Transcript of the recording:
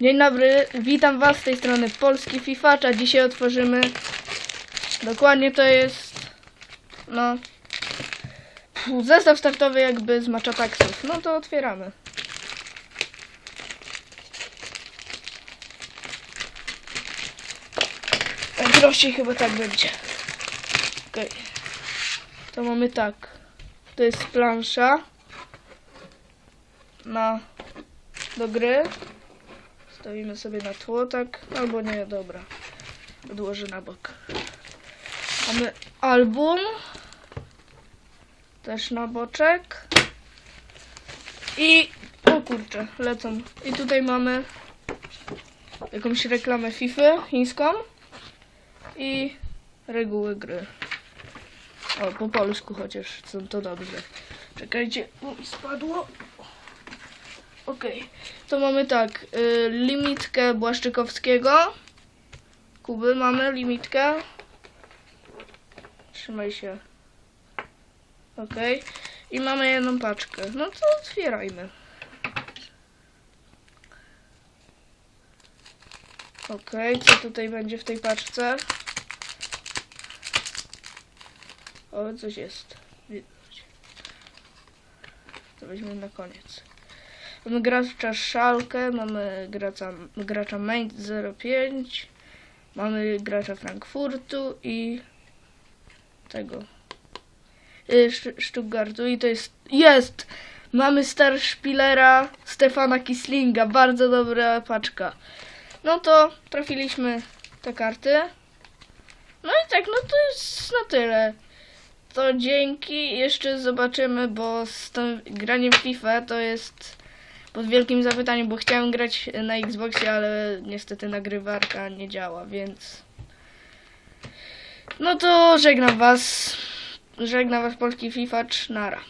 Dzień dobry, witam Was z tej strony Polski FIFA, a dzisiaj otworzymy dokładnie to jest no zestaw startowy jakby z Maczataxów. No to otwieramy. Najprościej chyba tak będzie. Okej. To mamy tak. To jest plansza na do gry. Stawimy sobie na tło, tak? Albo nie, dobra. Odłożę na bok. Mamy album. Też na boczek. I... O kurczę, lecą. I tutaj mamy jakąś reklamę FIFA chińską. I reguły gry. O, po polsku chociaż, co to dobrze. Czekajcie, o, mi spadło. Okej, to mamy tak, y, limitkę Błaszczykowskiego. Kuby mamy limitkę. Trzymaj się. Okej. I mamy jedną paczkę. No to otwierajmy. Okej, co tutaj będzie w tej paczce? O, coś jest. Widać. To weźmiemy na koniec. Mamy gracza Szalkę, mamy gracza, gracza Main 05, mamy gracza Frankfurtu i tego y, Stuttgartu i to jest, jest! Mamy Star Spillera Stefana Kislinga, bardzo dobra paczka. No to trafiliśmy te karty. No i tak, no to jest na tyle. To dzięki, jeszcze zobaczymy, bo z tym graniem FIFA to jest pod wielkim zapytaniem, bo chciałem grać na Xboxie, ale niestety nagrywarka nie działa, więc... No to żegnam was. Żegnam was polski FIFA, nara.